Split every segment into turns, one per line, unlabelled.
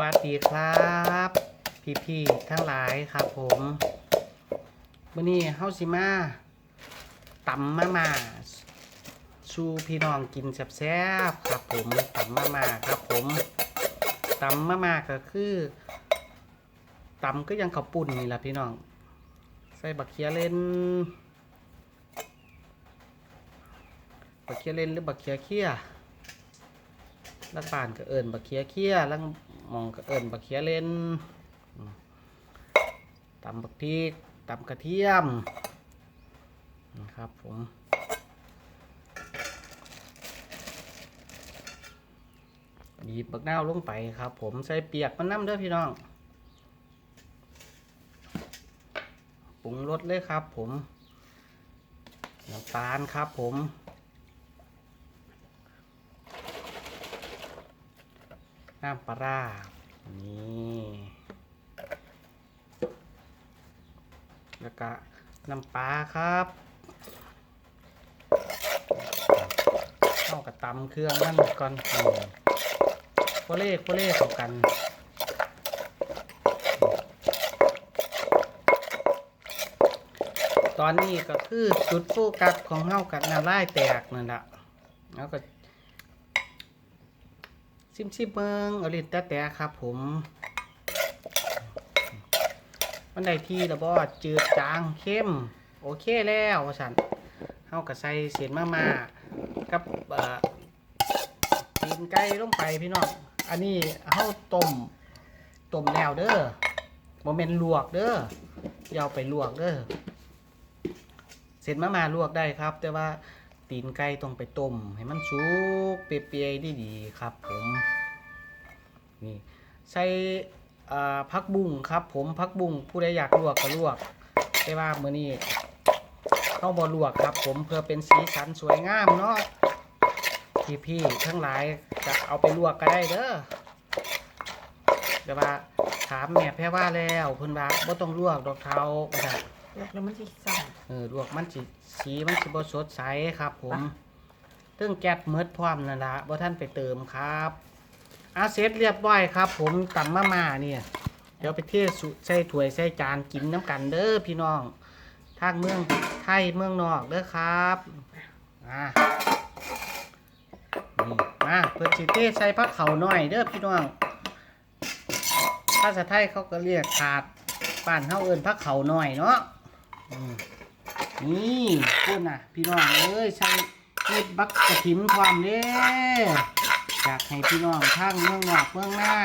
วัสดีครับ พี่ๆทั้งหลายครับผมวันนี้เฮาสิมาตำมาม่าชูพี่น้องกินแซ่บๆครับผมตำมาม่าครับผมตำมาม่าก็คือตำก็ยังข้าวปุ่นนี่แหละพี่น้อง ใส่บักเขียเล่นบักเขียเล่นหรือบักเขียเคี้ยลักป่านก็เอิญบักเคียเคียลัง มองก็เอิญบักเคียเล่นตำบักพริกตำกระเทียมนะครับผมบีบบักนาวลงไปครับ ผมใส่เปียกมันน้ำเด้อพี่น้องปรุงรสเลยครับ ผมน้ำตาลครับผม น้ำปลานี่แล้วก็น้ำปลาครับเข้ากับตำเครื่องนั่นก่อนโคเล่โคเล่เข้ากันตอนนี้ก็คือจุดโฟกัสของเฮากับน้ำลายแตกนั่นแหละแล้วก็ ซิมซิมเบิงเอาลิ้นแตะแตะครับ ผม มันได้ที่แล้วบ่จืดจางเข้ม โอเคแล้วว่าสันเฮาก็ใส่เศษมามากับเออตีนไก่ลงไปพี่น้องอันนี้เฮาต้มต้มแล้วเด้อบ่แม่นลวกเด้อยาเอาไปลวกเด้อเศษมามาลวกได้ครับ แต่ว่า ตีนไก่ต้องไปต้ม ให้มันสุกเปื่อยๆดีๆครับผมนี่ใส่อ่าผักบุ้งครับผมผักบุ้งผู้ใดอยากลวกก็ลวกแต่ว่ามื้อนี้เข้าบ่ลวกครับ ผมเพื่อเป็นสีสันสวยงามเนาะพี่ๆทั้งหลายจะเอาไปลวกก็ได้เด้อแต่ว่าถามแม่แพ้ว่าแล้วเพิ่นว่าบ่ต้องลวกดอกเทาว่า
แล้วแล้วมันสิสั่น
เออลวกมันสิสีมันสิบ่สดใสครับผม
ปะ
ตึ้งแก๊สเมิดพร้อมนั่นละบ่ท่านไปเติมครับอาเสร็จเรียบร้อยครับ ผมตำมาม่าเนี่ย เดี๋ยวไปเทสุใส่ถ้วยใส่จานกินน้ำกันเด้อพี่น้องทางเมืองไทยเมืองนอกเด้อครับอ่านี่มาเพิ่นสิเทใส่ผักเขาหน่อยเด้อพี่น้องภาษาไทยเขาก็เรียกขาดบ้านเฮาเอิ้นผักเขาหน่อยเนาะอืม นี่พูดน่ะ พี่น้องเอ้ยใส่เห็ดบักกระถิมความเด้อยากให้พี่น้องทางเมืองนอกเมืองหน้า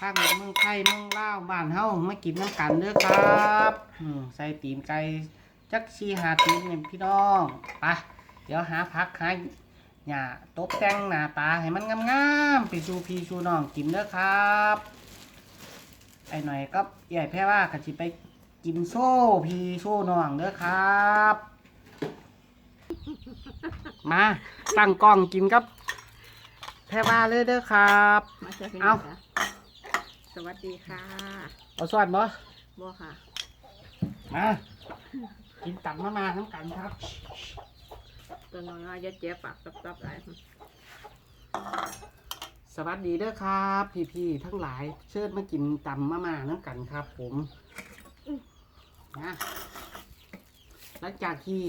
ทางเมืองไทยเมืองลาวบ้านเฮามากินน้ำกันเด้อครับใส่ตีนไก่จักชีหาตีนเนี่ยพี่น้องไปเดี๋ยวหาพักหาหญ้าตบแต่งหน้าตาให้มันงามๆไปสู่พี่สู่น้องกินเด้อครับไอ้หน่อยก็ใหญ่แพ้ว่ากะจิไป กินโซ่พีโซ่น้องเด้อครับ มาตั้งกล้องกินครับแพรว่าเลยเด้อครับ
มาเจอพี่
เอ้า
น้องจ้ะสวัสดีค่ะ
เอาสวัสดีบ่
บัวค่ะ
มากินตับมามาทั้งกันครับ
ตัวน้อยๆจะเจ็บปากตับๆอะไร
สวัสดีเด้อครับ พี่ๆทั้งหลาย เชิญมากินตำมามาน้ำกันครับ ผม นะหลังจากที่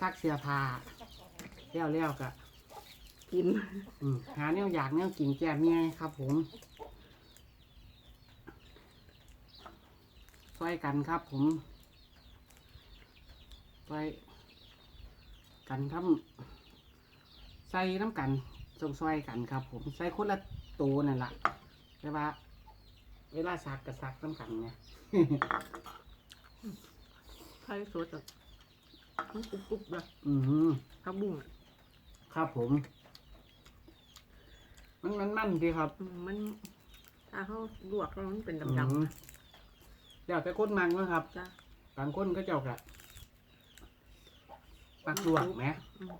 ซักเสื้อผ้าเลี้ยวเลี้ยวๆกะ
กิน
อืมหาแนวอยากแนวกินแก้เมียครับผมช่วยกันครับผมช่วยกันทำใส่น้ำกันส่งซอยกันครับ ผมใส่คนละตัวนั่นแหละแต่ว่า เวลาซักกับซักน้ำกันไง
ไข่สดอะมันกรุบๆเลย
อือหือ
ผักบุ้งอะ
ครับผม มันมันมันดีครับ
อืมมันถ้าเขาลวกแล้วมันเป็น
อื
ดำ
มเดี๋ยวแต่คนมันนะครับ
ๆจ้ะ
บางคนก็เจ้ากะปักลวกไหม
อืม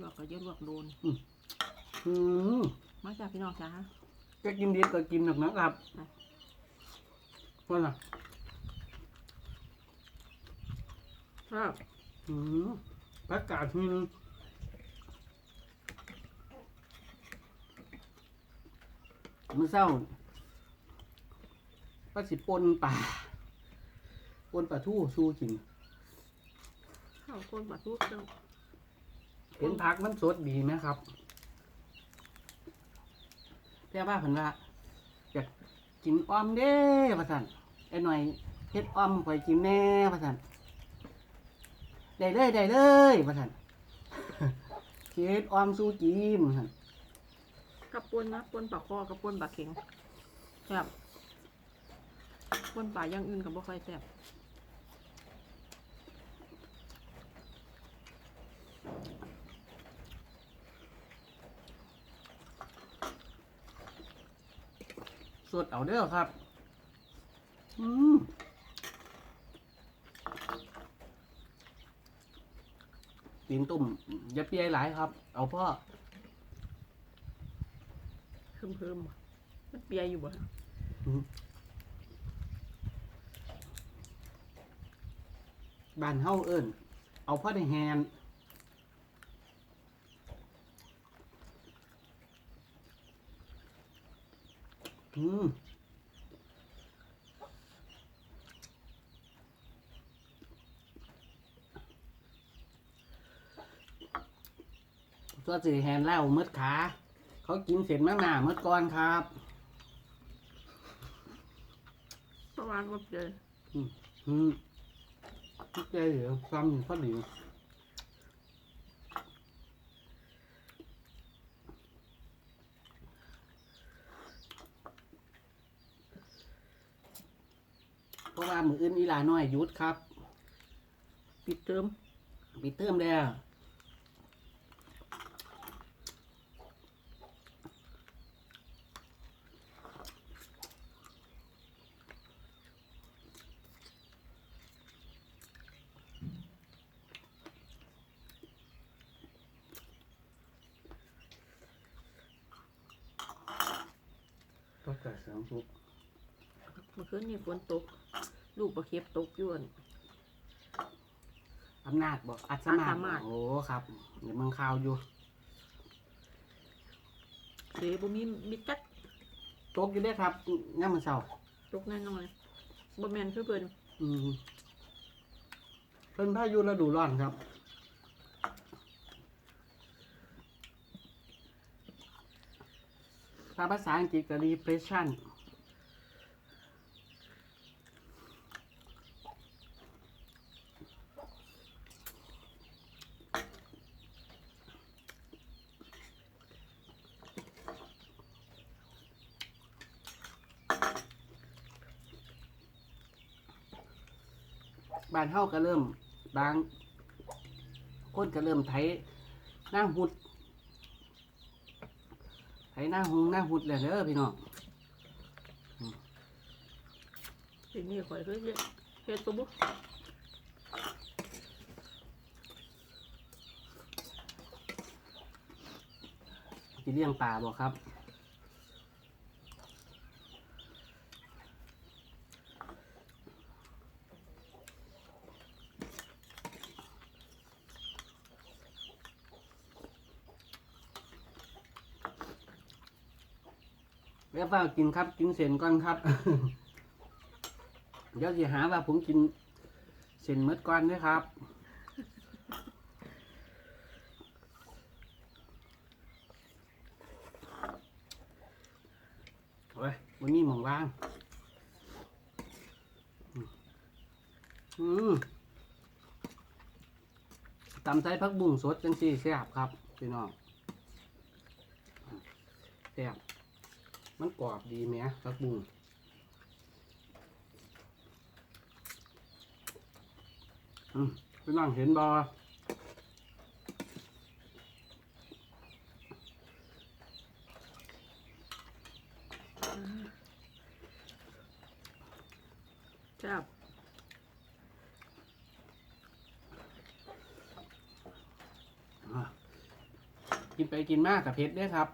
ลวกก็เยอะลวกโดน
อืม
มาจากพี่น้องจ้า
ก็กินดีก็กินหนักนะครับ
อะ
ว่าล่ะ
ครับ
อืมประกาศมีมื้อเช้าก็สิปนป่าปนปลาทูสู้กิน
ข้าวคนบาดทุกเจ้า
เห็นผักมันสดดีไหมครับแต่ว่าเพิ่นว่าอยา กินอ้อมเด้พระสันไอ้หน่อยเฮ็ดอ้อมข่อยกินแน่พระสันได้เลยได้เลยพระสันเฮ็ดอ้อมสู้กินว่าซั่น
กับปนนะปนปลาคอกับปนปลาเข็งแซ่บปนปลาอย่างอื่นกับบ่ค่อยแซ่บ
ดเอาเด้อครับ อืมตีนตุ่มอย่าเปียหลายครับ เอาพ่อ
เพิ่มเพิ่มๆว่ะมันเปียอยู่บ่ฮะ
บ้านเฮาเอิ้นเอาพ่อได้แฮน อืมตัวสีแฮนแล้วมืดขา เขากินเสร็จมากหนามืดก่อนครับ
ประมาณว่าเปีย
อืมทุกใจเหรอซ้ำอยู่พอดี เพราะว่ามืออื่นอีหลาน้อยหยุดครับ
ปิดเติม
ปิดเติมแล้วก็เกิดเสียงปุ๊บ
เมื่อคืนนี่ฝนตก ลูกปลาเค็บตกอยู่อั่น
อำนาจบอกอัศมา
อัศมาศ
โอ้ครับ เดี๋ยวเมืองข่าวอยู่
เสบ่มีมิดจัด
ตกอยู่ได้อครับย่ามมันเศร้า
ตกแน่นอนบ่แม่นคือเพิ่น
อืมเป็นพายุฤดูร้อนครับ ถ้าภาษาอังกฤษก็ depression บ้านเฮาก็เริ่มบาง คนก็เริ่มไถหน้าหุดไถหน้าหงหน้าหุดแล้วเด้อพี่น้อง
ทีนี้ข่อยเคยเฮ็ดเฮ็ดตัวบุ
สิเลี้ยงปลาบ่ครับ แล้วฝ้ากินครับกินเส้นก่อนครับ เดี๋ยวจะหาว่าผมกินเส้นเมดก่อนเด้วยครับเฮ้ยวันนี้มองว่าง อืมอืมตำไทยพักบุ้งสดจังสี่แซ่บครับ พี่น้องแซ่บ มันกรอบดีไหมพักบุ้งอืมพี่น้องเห็นบอ
แซ่บ
อะกินไปกินมากกับเพชรด้วยครับ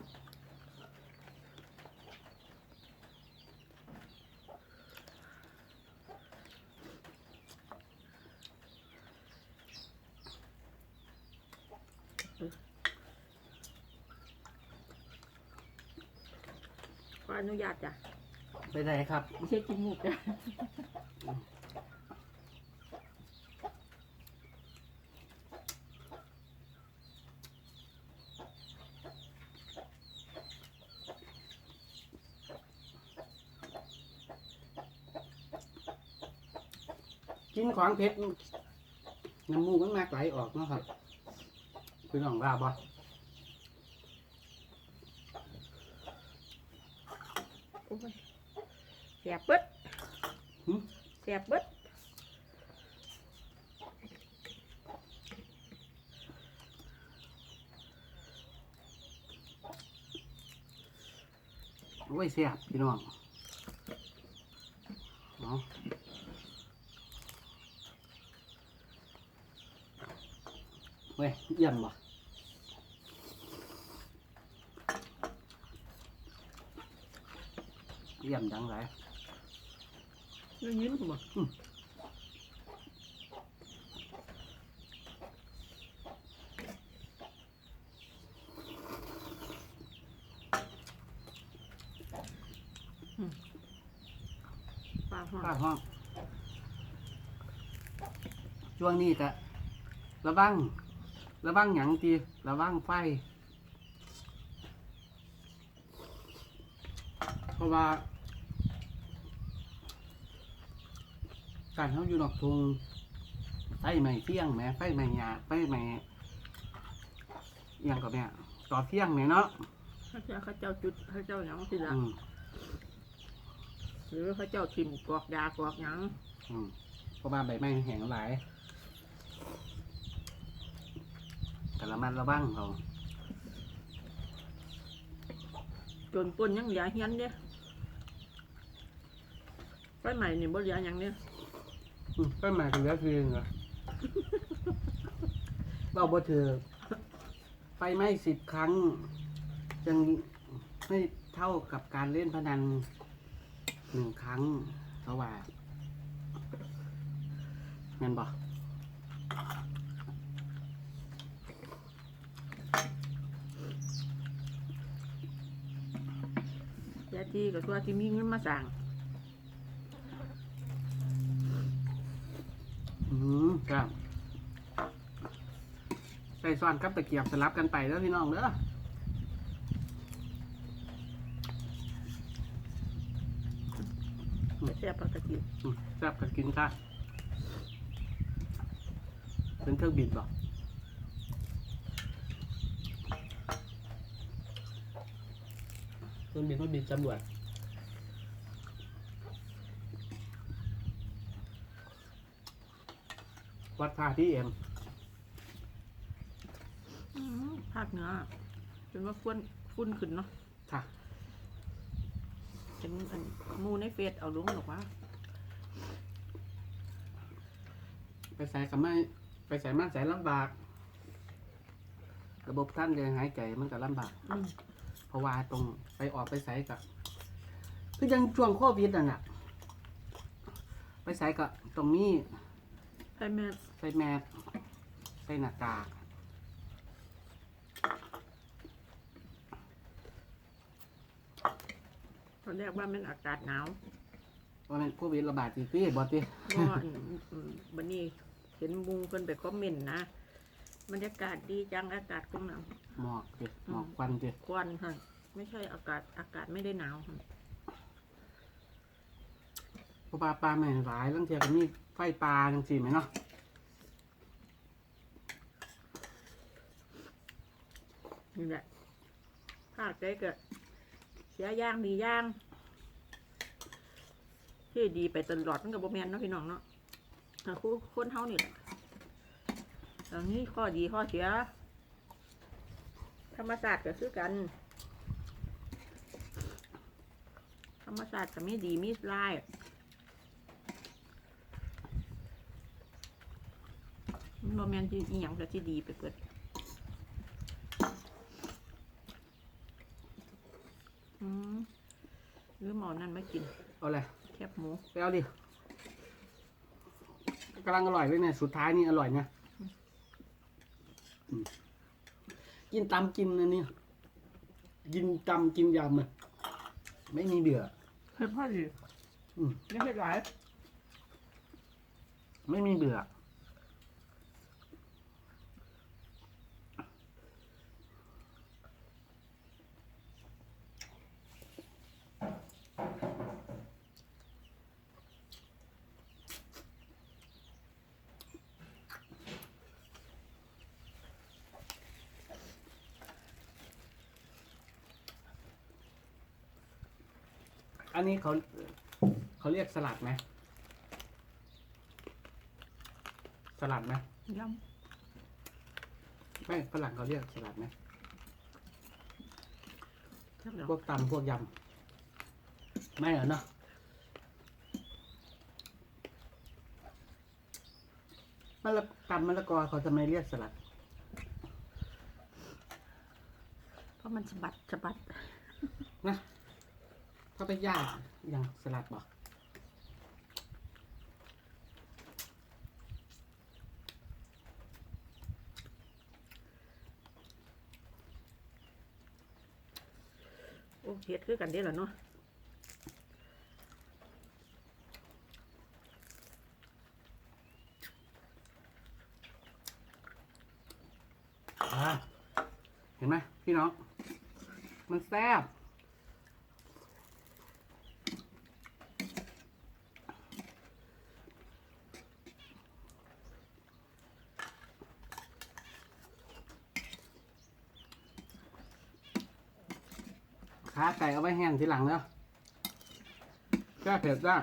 ไป ออนุญาตจ้ะ
ไปไหนครับ
ไม่ใช่กินหมูกจ้ะ
กินของเผ็ดน้ำมูกมันมากไหลออกเนาะครับพี่น้องว่าบ่
โอ้ยแส บเบิด
หึ
แสบเบิด
โอ้ยเสียบพี่น้องเนาะเว้ยเยี่ยมบ่เยี่ยมดังไร
ได้ยินบ่
อืม
ปลาห้อง
ข้าห้องช่วงนี้กะระวังระวังหยังตีระวังไฟ เพราะว่า การเขาอยู่นอกทุงไฟใหม่เที่ยงแหม่ไฟใหม่หยาไฟใหม่อิหยังกับเนี่ยต่อเที่ยงเนี่ยเนาะ
เขาเจ้าเขาเจ้าจุดเขาเจ้าหยังสิละ
อืม
หรือเขาเจ้าทิมกอกยากอกหยัง
อืมเพราะว่าใบไม้แห้งหลายแต่ละมันระวังเขา
จนปนยังเหลือเฮียนเด้ไฟใหม่นี่บ่เหลือหยังเด้
อืมไฟใหม่ก็เหลือคือเหรอเราบ่ถือไฟไหม้สิบครั้ง ยังไม่เท่ากับการเล่นพนันหนึ่งครั้งเพราะว่าเงินบอก
ยาทีก็ตัวที่มีเงินมาสั่ง
อืมครับใส่ซ้อนกับตะเกียบสลับกันไปแล้วพี่น้องเด้อ
แซ่บปกติ
อืมแซ่บกันกินค่ะเป็นเครื่องบินบ่เครื่องบินเครื่องบินตำรวจ วัดท่าที่เอ็ม
อื้อภาคเหนือเป็นว่าฟุ้นฟุ้นขึ้นเนาะ
ค่ะ
เป็นอันหมูในเฟซเอาลงหรอกว่า
ไปใส่กับไม่ไปใส่มันใส่ลำบาก ระบบท่านเดินหายใจมันก็ลำบาก
อืม
เพราะว่าตรงไปออกไปใส่กับคือยังช่วงโควิดน่ะน่ะ ไปใส่กับตรงนี้
ให้แม่
ใส่แมสใส่หน้ากาก
ตอนแรกว่ามันอากาศหนาว
ว่ามันโควิดระบาดอีกพี่บอติ
เพราะว่าอันอืมบันนี้เห็นมุงเพิ่นไปคอมเมนต์นะบรรยากาศดีจังอากาศกำลัง
หมอกติหมอกควันติ
ควันค่ะไม่ใช่อากาศอากาศไม่ได้หนาวค่ะ
เพราะปลาปลาไม่หลายตั้งแต่ก็มีไฟปลาจังสี่ไหมเนาะ
นี่แหละภาคใจก็เสียย่างดีย่าง ที่ดีไปตลอดมันกับโบแมนเนาะพี่น้องเนาะแต่คู่คนเฮานี่แหละตอนนี้ข้อดีข้อเสีย ธรรมศาสตร์ก็คือกัน ธรรมศาสตร์ก็ไม่ดีมีร้ายมันโมเมนที่อีหยังก็ที่ดีไปเกิด อืมหรือหมอนั่นไม่กิน
เอาเลย
แคบหมู
ไปเอาดิกำลังอร่อยเลยเนี่ยสุดท้ายนี่อร่อยเนี่ยอืมกินตำกินอันนี้กินตำกินยำเลยไม่มีเบื่อ
เฮ็ดพอดี
อืม
ไม่เฮ็ดหลาย
ไม่มีเบื่อ นนี้เขาเขาเรียกสลัดไหมสลัดไหม
ย
ไม่ฝรั่งเขาเรียกสลัดไหมำ
จับดอก
พวกตำพวกยำไม่เหรอเนาะมะละตำมะละกอเขาจะไม่เรียกสลัด
เพราะมันสะบัดสะบัด
นะ เขาไปย่างอย่างสลัดบอก
โอ้เฮ็ดคือกันเด้ล่ะเนาะ
อ่าเห็นไหมพี่น้อง มันแซ่บ ขาไก่เอาไว้แห้งทีหลังเนาะแก้เผ็ดได้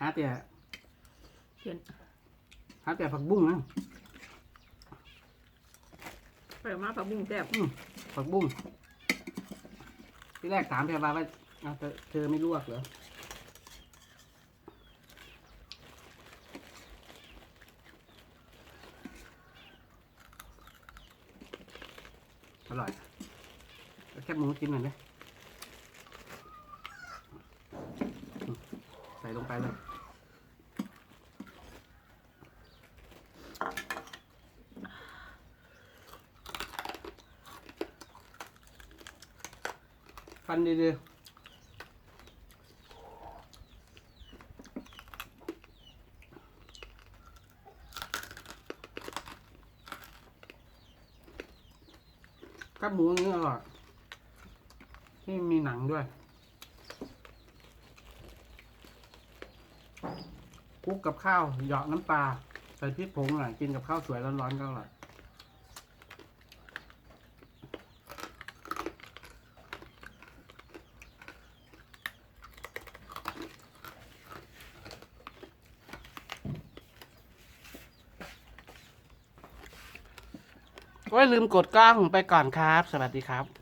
หาแต่
เขียน
หาแต่ผักบุ้งนะ
ไปมาผักบุ้งแซ่บ
อืมผักบุ้งที่แรกถามแพรวาว่าเอาเธอเธอไม่ลวกเหรอ อร่อยแคบหมูกินหน่อยนะอืมใส่ลงไปเลยฟันดีๆ กับหมูนี่อร่อยที่มีหนังด้วยคลุกกับข้าวเหยาะน้ำปลาใส่พริกผงหน่อยกินกับข้าวสวยร้อนๆก็อร่อย ลืมกดกล้องไปก่อนครับ สวัสดีครับ